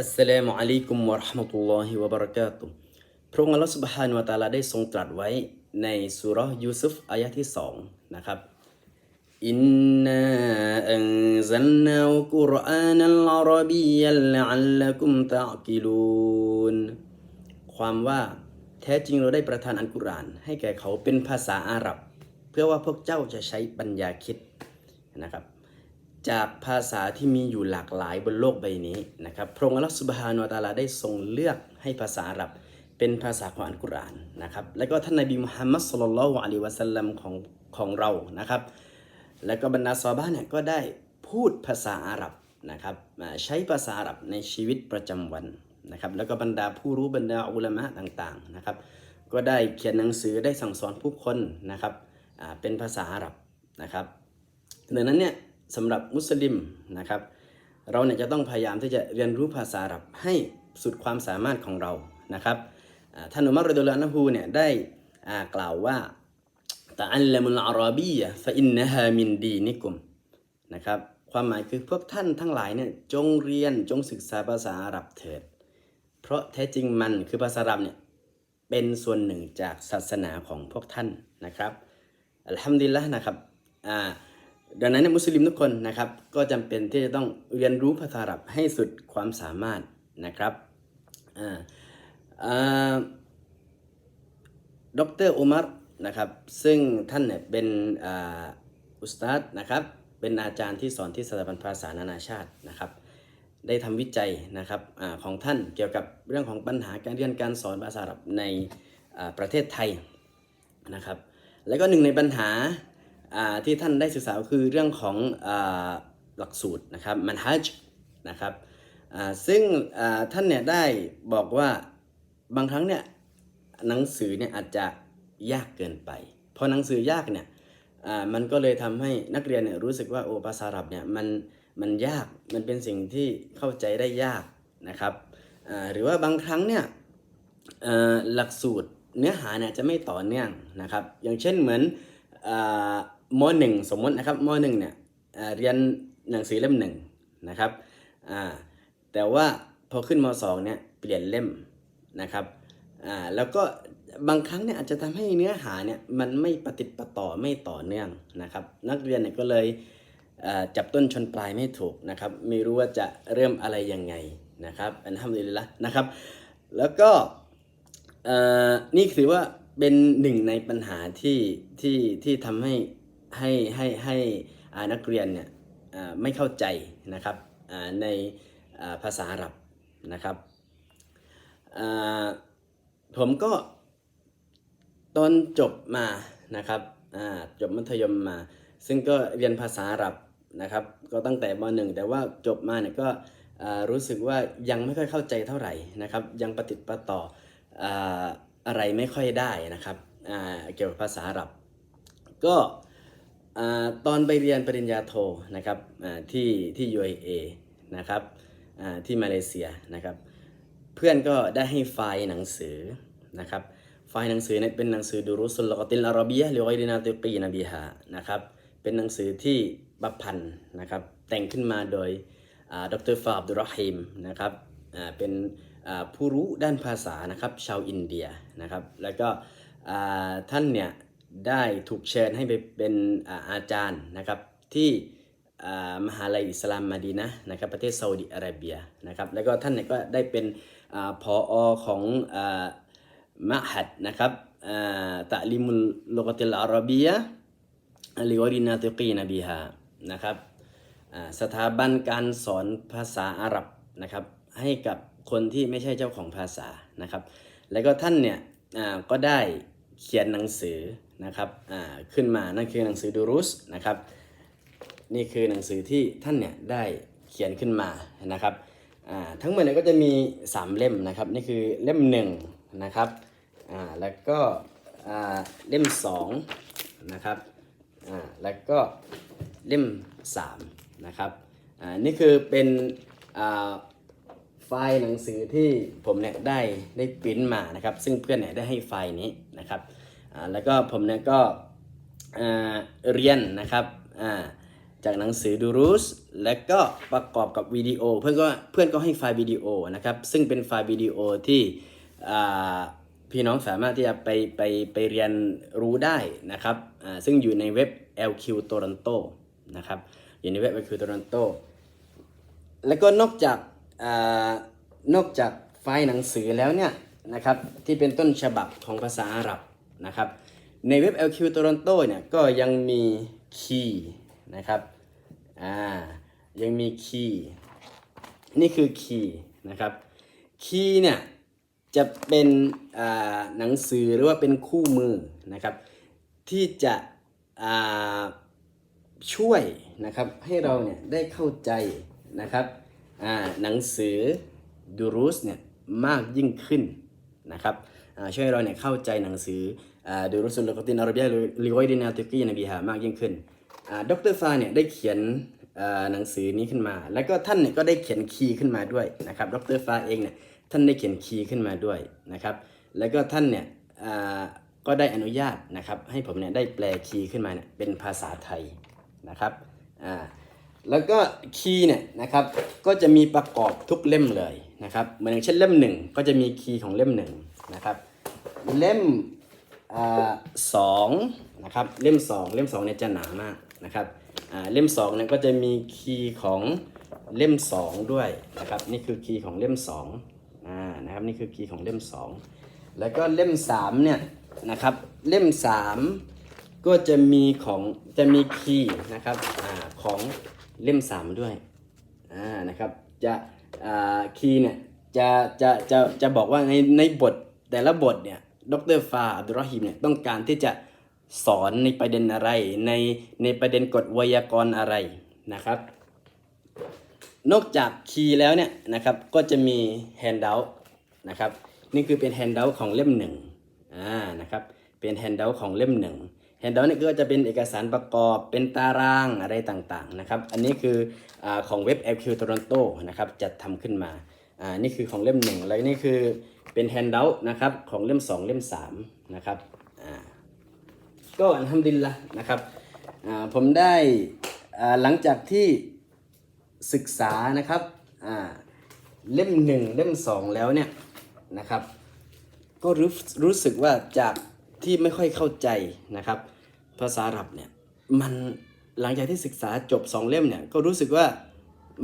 อัสสลามุอะลัยกุมวะราะห์มะตุลลอฮิวะบะเราะกาตุพระองค์อัลลอฮฺสุบฮานุวะตาลาได้ทรงตรัสไว้ในสุรยูซุฟอายะที่สองนะครับอินนาอันซัลนาอุกุรอานัลอาระบียัลลัลลักุมตะกิลูนความว่าแท้จริงเราได้ประทานอัลกุรอาน ให้แก่เขาเป็นภาษาอาหรับ เพื่อว่าพวกเจ้าจะใช้ปัญญาคิดนะครับ จากภาษาที่มีอยู่หลากหลายบนโลกใบนี้นะครับพระองค์อัลลอฮฺสุบฮานุวตาลาได้ทรงเลือกให้ภาษาอาหรับเป็นภาษาของอัลกุรอานนะครับแล้วก็ท่านนบีมุฮัมมัดสุลลัลลอฮุอะลัยฮิวะสัลลัมของของเรานะครับ แล้วก็บรรดาซอฮาบะห์เนี่ยก็ได้พูดภาษาอาหรับนะครับใช้ภาษาอาหรับในชีวิตประจำวันนะครับแล้วก็บรรดาผู้รู้บรรดาอุลามะต่างๆนะครับก็ได้เขียนหนังสือได้สั่งสอนผู้คนนะครับเป็นภาษาอาหรับนะครับดังนั้นเนี่ย สำหรับมุสลิมนะครับ เราเนี่ยจะต้องพยายามที่จะเรียนรู้ภาษาอาหรับให้สุดความสามารถของเรานะครับท่านอุมัรดิยัลลอฮุอันฮูเนี่ยได้กล่าวว่าตะอัลลมุลอาราบียะฟะอินนะฮามินดีนิกุมนะครับความหมายคือพวกท่านทั้งหลายเนี่ยจงเรียนจงศึกษาภาษาอาหรับเถิด เพราะแท้จริงมันคือภาษาอาหรับเนี่ยเป็นส่วนหนึ่งจากศาสนาของพวกท่านนะครับอัลฮัมดุลิลละนะครับอ่า ดังนั้นมุสลิมทุกคนนะครับก็จำเป็นที่จะต้องเรียนรู้ภาษาอาหรับให้สุดความสามารถนะครับอ่าอ่าดรอุมัรนะครับซึ่งท่านเนี่ยเป็นอ่าอุสตาดนะครับเป็นอาจารย์ที่สอนที่สถาบันภาษานานาชาตินะครับได้ทำวิจัยนะครับอาของท่านเกี่ยวกับเรื่องของปัญหาการเรียนการสอนภาษาอาหรับในอ่าประเทศไทยนะครับ แล้วก็หนึ่งในปัญหา ที่ท่านได้ศึกษาคือเรื่องของอหลักสูตรนะครับมันฮัจนะครับซึ่งท่านเนี่ยได้บอกว่าบางครั้งเนี่ยหนังสือเนี่ยอาจจะยากเกินไปพอหนังสือยากเนี่ยมันก็เลยทำให้นักเรียนเนี่ยรู้สึกว่าโอ้ภาษาอาหรับเนี่ยมันมันยากมันเป็นสิ่งที่เข้าใจได้ยากนะครับหรือว่าบางครั้งเนี่ยหลักสูตรเนื้อหาเนี่ยจะไม่ต่อเนื่องนะครับ อย่างเช่นเหมือนอ มหนึ่งสมมตินะครับมหนึ่งเนี่ยเรียนหนังสือเล่มหนึ่งนะครับแต่ว่าพอขึ้นมสองเนี่ยเปลี่ยนเล่มนะครับแล้วก็บางครั้งเนี่ยอาจจะทำให้เนื้อหาเนี่ยมันไม่ปฏิดปะต่อไม่ต่อเนื่องนะครับ นักเรียนเนี่ยก็เลยจับต้นชนปลายไม่ถูกนะครับ ไม่รู้ว่าจะเริ่มอะไรยังไงนะครับอันทำดีละนะครับ แล้วก็นี่ถือว่าเป็นหนึ่งในปัญหาที่ที่ที่ทำให้ ให้ให้ให้นักเรียนเนี่ยไม่เข้าใจนะครับในภาษาอาหรับนะครับผมก็ตอนจบมานะครับจบมัธยมมา ซึ่งก็เรียนภาษาอาหรับนะครับ ก็ตั้งแต่มหนึ่งแต่ว่าจบมาเนี่ยก็รู้สึกว่ายังไม่ค่อยเข้าใจเท่าไหร่นะครับ ยังปฏิดประต่ออะไรไม่ค่อยได้นะครับเกี่ยวกับภาษาอาหรับ ก็ อตอนไปเรียนปริญญาโทนะครับที่ที่ UAE นะครับที่มาเลเซียนะครับ เพื่อนก็ได้ให้ไฟล์หนังสือนะครับ ไฟล์หนังสือเนี่ยเป็นหนังสือดูรุสุลกติลอาราบียะหรือไกรนาติกีนบีฮานะครับ เป็นหนังสือที่บัพพันนะครับ แต่งขึ้นมาโดยดรฟาบดุรฮิมนะครับเป็นผู้รู้ด้านภาษานะครับ ชาวอินเดียนะครับ แล้วก็ท่านเนี่ย ได้ถูกเชิญให้ไปเป็นอาจารย์นะครับที่อ่ามหาลัยอิสลามมาดีนะนะครับประเทศซาอุดิอาระเบียนะครับแล้วก็ท่านเนี่ยก็ได้เป็นอาผอของอ่ามะฮัดนะครับอ่าตะลิมุลลกติลอาระเบียะลิวรินาติกีนบีฮานะครับสถาบันการสอนภาษาอาหรับนะครับให้กับคนที่ไม่ใช่เจ้าของภาษานะครับ แล้วก็ท่านเนี่ยก็ได้ เขียนหนังสือนะครับอ่าขึ้นมานั่นคือหนังสือดูรุสนะครับนี่คือหนังสือที่ท่านเนี่ยได้เขียนขึ้นมานะครับอ่าทั้งหมดเนี่ยก็จะมี 3 เล่มนะครับนี่คือเล่มหนึ่งนะครับอ่าแล้วก็อ่าเล่มสองนะครับอ่าแล้วก็เล่ม3นะครับอ่านี่คือเป็นอ่า ไฟล์หนังสือที่ผมเนี่ยได้ได้ปริ้นมานะครับ ซึ่งเพื่อนเนี่ยได้ให้ไฟล์นี้นะครับแล้วก็ผมเนี่ยก็เรียนนะครับจากหนังสือดูรุสและก็ประกอบกับวิดีโอ เพื่อนก็เพื่อนก็ให้ไฟล์วิดีโอนะครับซึ่งเป็นไฟล์วิดีโอที่พี่น้องสามารถที่จะไปไปไปเรียนรู้ได้นะครับซึ่งอยู่ในเว็บ LQ Toronto นะครับอยู่ในเว็บ LQ Toronto แล้วก็นอกจาก นอกจากไฟล์หนังสือแล้วเนี่ยนะครับที่เป็นต้นฉบับของภาษาอาหรับนะครับในเว็บ LQ Toronto เนี่ยก็ยังมีคีย์นะครับอ่ายังมีคีย์นี่คือคีย์นะครับคีย์เนี่ยจะเป็นหนังสือหรือว่าเป็นคู่มือนะครับที่จะช่วยนะครับให้เราเนี่ยได้เข้าใจนะครับ หนังสือดูรุสเนี่ยมากยิ่งขึ้นนะครับช่วยให้เราเนี่ยเข้าใจหนังสือดูรุสุลกตินอาระเบียลิวอยดินาติกีนบีฮามากยิ่งขึ้นอ่าดรฟาเนี่ยได้เขียนหนังสือนี้ขึ้นมา แล้วก็ท่านเนี่ยก็ได้เขียนคีย์ขึ้นมาด้วยนะครับดรฟาเองเนี่ยท่านได้เขียนคีย์ขึ้นมาด้วยนะครับ แล้วก็ท่านเนี่ยก็ได้อนุญาตนะครับให้ผมเนี่ยได้แปลคีย์ขึ้นมาเนี่ยเป็นภาษาไทยนะครับอ่า แล้วก็คีย์เนี่ยนะครับก็จะมีประกอบทุกเล่มเลยนะครับเหมือนอย่างเช่นเล่มหนึ่งก็จะมีคีย์ของเล่มหนึ่งนะครับเล่มสองนะครับเล่มสองเล่มสองเนี่ยจะหนามากนะครับเล่มสองเนี่ยก็จะมีคีย์ของเล่มสองด้วยนะครับนี่คือคีย์ของเล่มสองอ่านะครับนี่คือคีย์ของเล่มสองแล้วก็เล่มสามเนี่ยนะครับเล่มสามก็จะมีของจะมีคีย์นะครับอของ เล่ม 3 ด้วยอ่านะครับจะอ่าคีเนี่ยจะจะจะจะบอกว่าในในบทแต่ละบทเนี่ยดรฟาอับดุลรฮิมเนี่ยต้องการที่จะสอนในประเด็นอะไร ในในประเด็นกฎไวยากรณ์อะไรนะครับ นอกจากคีย์แล้วเนี่ยนะครับก็จะมี handout นะครับนี่คือเป็น handout ของเล่มหนึ่งอ่านะครับเป็น handout ของเล่มหนึ่ง handout นี่ก็จะเป็นเอกสารประกอบเป็นตารางอะไรต่างๆนะครับ อันนี้คืออของเว็บ LQ Toronto นะครับจัดทำขึ้นมาอ่านี่คือของเล่มหนึ่งแล้วนี่คือเป็น handout นะครับของเล่ม 2 เล่ม3นะครับอ่าก็อันทำดินละนะครับอ่าผมได้อ่าหลังจากที่ศึกษานะครับอ่าเล่มหนึ่งเล่มสองแล้วเนี่ยนะครับก็รู้รู้สึกว่าจาก ที่ไม่ค่อยเข้าใจนะครับ ภาษาอาหรับเนี่ยมันหลังจากที่ศึกษาจบสองเล่มเนี่ยก็รู้สึกว่า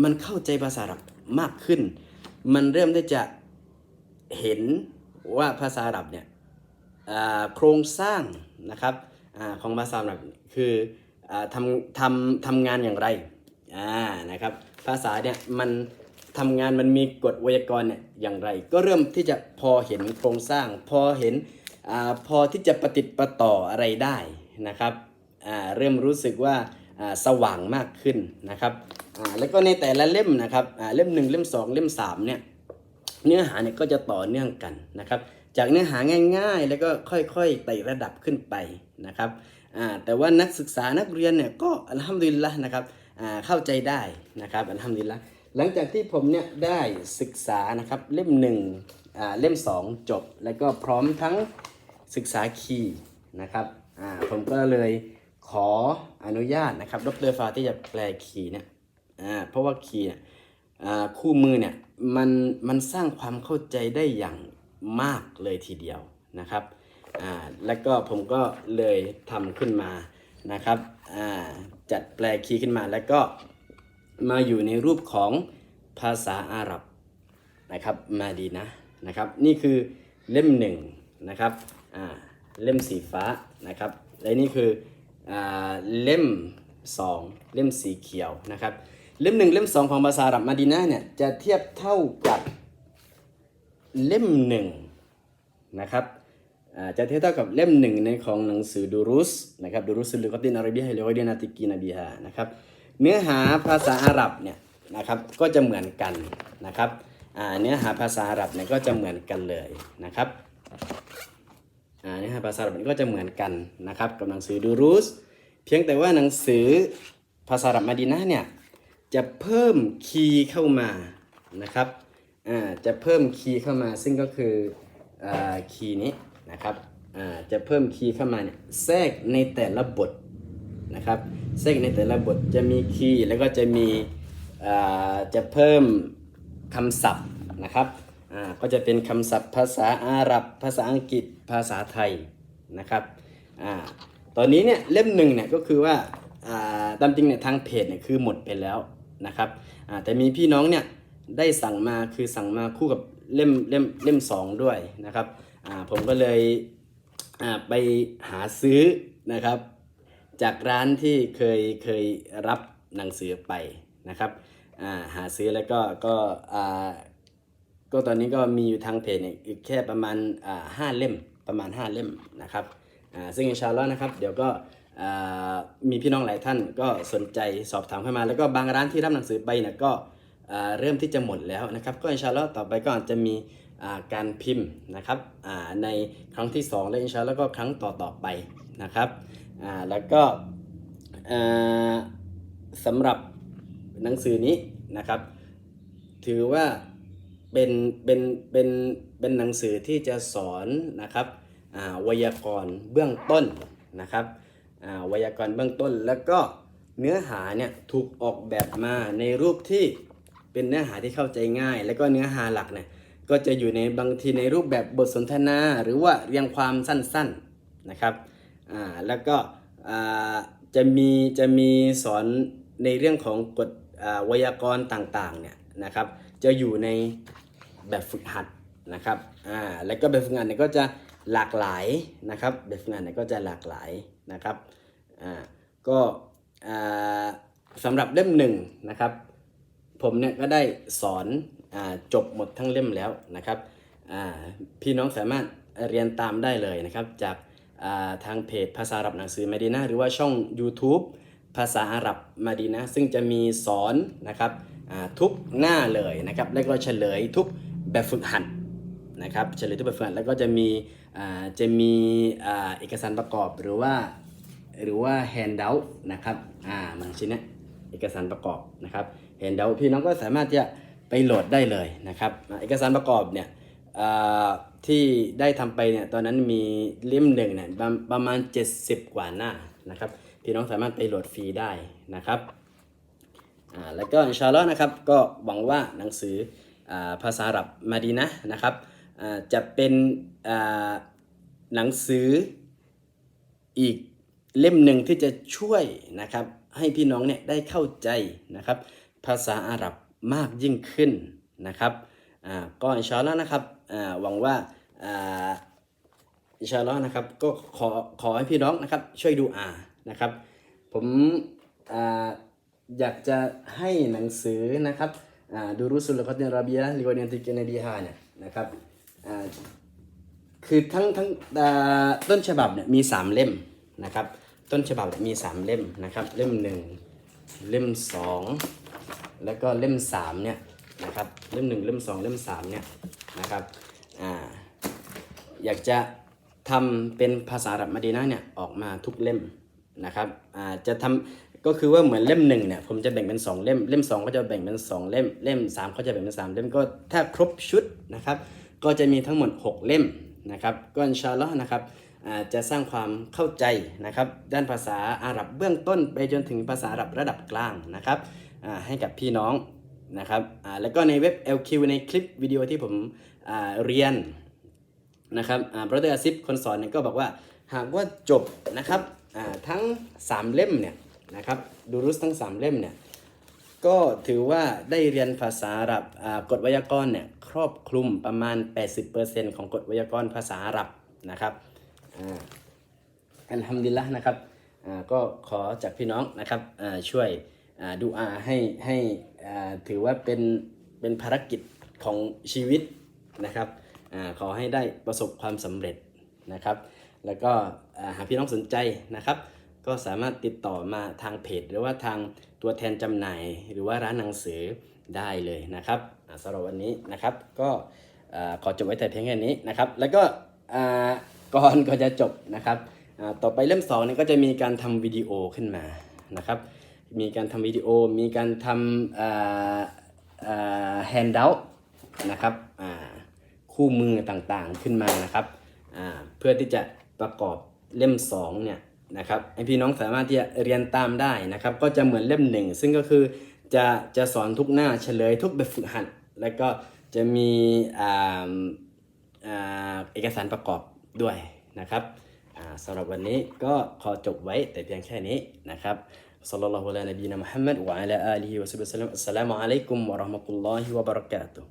มันเข้าใจภาษาอาหรับมากขึ้น มันเริ่มที่จะเห็นว่าภาษาอาหรับเนี่ยโครงสร้างนะครับอของภาษาอาหรับคืออทำทำทำงานอย่างไรนะครับภาษาเนี่ยมันทำงานมันมีกฎไวยากรณ์เนี่ยอย่างไร ก็เริ่มที่จะพอเห็นโครงสร้าง พอเห็น อพอที่จะประติดประต่ออะไรได้นะครับเริ่มรู้สึกว่าสว่างมากขึ้นนะครับแล้วก็ในแต่ละเล่มนะครับเล่มหนึ่งเล่มสองเล่มสามเนี่ยเนื้อหาเนี่ยก็จะต่อเนื่องกันนะครับ จากเนื้อหาง่าย ๆ แล้วก็ค่อยๆไต่ระดับขึ้นไปนะครับแต่ว่านักศึกษานักเรียนเนี่ยก็อัลฮัมดุลิลละนะครับเข้าใจได้นะครับอัลฮัมดุลิลละหลังจากที่ผมเนี่ยได้ศึกษานะครับเล่มหนึ่งเล่มสองจบ แล้วก็พร้อมทั้ง ศึกษาคีย์นะครับอ่าผมก็เลยขออนุญาตนะครับดรฟาที่จะแปลคีย์เนี่ยอ่าเพราะว่าคีย์เนี่ยอ่าคู่มือเนี่ยมันมันสร้างความเข้าใจได้อย่างมากเลยทีเดียวนะครับอ่าแล้วก็ผมก็เลยทำขึ้นมานะครับอ่าจัดแปลคีย์ขึ้นมาแล้วก็มาอยู่ในรูปของภาษาอาหรับนะครับมาดีนะนะครับ นี่คือเล่มหนึ่งนะครับ เล่มสีฟ้านะครับ และนี่คืออเล่มสองเล่มสีเขียวนะครับ เล่มหนึ่งเล่มสองของภาษาอาหรับมาดีนะเนี่ยจะเทียบเท่ากับเล่มหนึ่งนะครับจะเทียบเท่ากับเล่มหนึ่งในของหนังสือดูรุสนะครับดูรุสลุกตินอาราบีฮะหรือว่าดนาติกีนาบีฮะนะครับเนื้อหาภาษาอาหรับเนี่ยนะครับก็จะเหมือนกันนะครับเนื้อหาภาษาอาหรับเนี่ยก็จะเหมือนกันเลยนะครับ เนื้อหาภาษาอาหรับมันก็จะเหมือนกันนะครับกับหนังสือดูรุสเพียงแต่ว่าหนังสือภาษาอาหรับมาดีนะเนี่ยจะเพิ่มคีย์เข้ามานะครับอ่าจะเพิ่มคีย์เข้ามาซึ่งก็คืออ่าคีย์นี้นะครับอ่าจะเพิ่มคีย์เข้ามาเนี่ยแทรกในแต่ละบทนะครับซึ่งในแต่ละบทจะมีคีย์แล้วก็จะมีอ่าจะเพิ่มคำศัพท์นะครับ อ่าก็จะเป็นคำศัพท์ภาษาอาหรับ ภาษาอังกฤษภาษาไทยนะครับอ่าตอนนี้เนี่ยเล่มหนึ่งเนี่ยก็คือว่าอ่าตามจริงเนี่ยทางเพจเนี่ยคือหมดไปแล้วนะครับอ่าแต่มีพี่น้องเนี่ยได้สั่งมาคือสั่งมาคู่กับเล่มเล่มเล่มสองด้วยนะครับอ่าผมก็เลยอ่าไปหาซื้อนะครับ จากร้านที่เคยเคยรับหนังสือไปนะครับอ่าหาซื้อแล้วก็ก็อ่า ก็ตอนนี้ก็มีอยู่ทางเพจเนี่ยอีกแค่ประมาณห้าเล่มประมาณ 5 เล่มนะครับซึ่งอินชาอัลลอฮ์นะครับ เดี๋ยวก็มีพี่น้องหลายท่านก็สนใจสอบถามเข้ามา แล้วก็บางร้านที่รับหนังสือไปเนี่ยก็เริ่มที่จะหมดแล้วนะครับ ก็อินชาอัลลอฮ์ต่อไปก็จะมีการพิมพ์นะครับในครั้งที่ 2 และอินชาอัลลอฮ์ก็ครั้งต่อต่อๆไปนะครับแล้วก็สำหรับหนังสือนี้นะครับ ถือว่า เป็นเป็นเป็นเป็นหนังสือที่จะสอนนะครับไวยากรณ์เบื้องต้นนะครับไวยากรณ์เบื้องต้น แล้วก็เนื้อหาเนี่ยถูกออกแบบมาในรูปที่เป็นเนื้อหาที่เข้าใจง่าย แล้วก็เนื้อหาหลักเนี่ยก็จะอยู่ในบางทีในรูปแบบบทสนทนาหรือว่าเรียงความสั้นๆนะครับอ่าแล้วก็จะมีจะมีสอนในเรื่องของกฎไวยากรณ์ต่างๆเนี่ยนะครับจะอยู่ใน แบบฝึกหัดนะครับอ่าแล้วก็แบบฝึกหัดเนี่ยก็จะหลากหลายนะครับแบบฝึกหัดเนี่ยก็จะหลากหลายนะครับอ่าก็อ่าสำหรับเล่มหนึ่งนะครับ ผมเนี่ยก็ได้สอนอาจบหมดทั้งเล่มแล้วนะครับอ่าพี่น้องสามารถเรียนตามได้เลยนะครับ จากอ่าทางเพจภาษาอาหรับหนังสือมาดีนะหรือว่าช่อง YouTube ภาษาอาหรับมาดีนะซึ่งจะมีสอนนะครับอ่าทุกหน้าเลยนะครับแล้วก็เฉลยทุก แบบฝึกหัดนะครับเฉลยทุกแบบฝึกหัดแล้วก็จะมีจะมีเอกสารประกอบหรือว่าหรือว่า handout นะครับอ่ามันชิ้นนี้เอกสารประกอบนะครับ handout พี่น้องก็สามารถที่จะไปโหลดได้เลยนะครับเอกสารประกอบเนี่ยที่ได้ทำไปเนี่ยตอนนั้นมีเล่มหนึ่งเนี่ยประประมาณ 70 กว่าหน้านะครับพี่น้องสามารถไปโหลดฟรีได้นะครับอ่าแล้วก็อินชาลลอฮ์นะครับก็หวังว่าหนังสือ ภาษาอาหรับมาดีนะนะครับจะเป็นหนังสืออีกเล่มหนึ่งที่จะช่วยนะครับให้พี่น้องเนี่ยได้เข้าใจนะครับ ภาษาอาหรับมากยิ่งขึ้นนะครับอ่าก็อินชาอัลลอฮ์นะครับหวังว่าอินชาอัลลอฮ์นะครับก็ขอขอให้พี่น้องนะครับช่วยดูอานะครับ ผมออยากจะให้หนังสือนะครับ ดูรุสุลคอตินราบียะลิวานียนติกนบีฮาเนี่ยนะครับคือทั้งทั้งต้นฉบับเนี่ยมีสามเล่มนะครับ ต้นฉบับมีสามเล่มนะครับ เล่มหนึ่งเล่มสองแล้วก็เล่มสามเนี่ยนะครับ เล่มหนึ่งเล่มสองเล่มสามเนี่ยนะครับออยากจะทำเป็นภาษาอับมาดีนะเนี่ยออกมาทุกเล่มนะครับจะทำ ก็คือว่าเหมือนเล่มหนึ่งเนี่ยผมจะแบ่งเป็น 2 เล่มเล่ม 2 ก็จะแบ่งเป็น 2 เล่มเล่ม 3 ก็จะแบ่งเป็น 3 เล่มก็ถ้าครบชุดนะครับ ก็จะมีทั้งหมด 6 เล่มนะครับก็อินชาอัลลอฮ์นะครับจะสร้างความเข้าใจนะครับ ด้านภาษาอาหรับเบื้องต้น ไปจนถึงภาษาอาหรับระดับกลางนะครับให้กับพี่น้องนะครับแล้วก็ในเว็บ LQ ในคลิปวิดีโอที่ผมเรียนนะครับอ่าบรเดอร์ซิฟคนสอนเนี่ยก็บอกว่าหากว่าจบนะครับทั้ง 3 เล่มเนี่ย นะครับดูรุสทั้ง 3 เล่มเนี่ยก็ถือว่าได้เรียนภาษาอาหรับกฎไวยากรณ์เนี่ยครอบคลุมประมาณ 80%ของกฎไวยากรณ์ภาษาอาหรับนะครับอัลฮัมดุลิลละนะครับก็ขอจากพี่น้องนะครับช่วยดูอาให้ให้ถือว่าเป็นเป็นภารกิจของชีวิตนะครับอขอให้ได้ประสบความสำเร็จนะครับ แล้วก็หากพี่น้องสนใจนะครับ ก็สามารถติดต่อมาทางเพจ หรือว่าทางตัวแทนจำหน่าย หรือว่าร้านหนังสือได้เลยนะครับสำหรับวันนี้นะครับ ก็ขอจบไว้แต่เพียงแค่นี้นะครับ แล้วก็ก่อนก็จะจบนะครับต่อไปเล่มสองเนี่ยก็จะมีการทำวิดีโอขึ้นมานะครับ มีการทำวิดีโอ มีการทำแฮนด์เอานะครับคู่มือต่างๆขึ้นมานะครับเพื่อที่จะประกอบเล่ม2เนี่ย นะครับให้พี่น้องสามารถที่จะเรียนตามได้นะครับ ก็จะเหมือนเล่มหนึ่ง ซึ่งก็คือจะจะสอนทุกหน้าเฉลยทุกแบบฝึกหัด แล้วก็จะมีอ่าอ่าเอกสารประกอบด้วยนะครับอ่าสำหรับวันนี้ก็ขอจบไว้แต่เพียงแค่นี้นะครับ صلى الله على نبينا محمد وعلى آله وصحبه وسلم السلام عليكم ورحمة الله وبركاته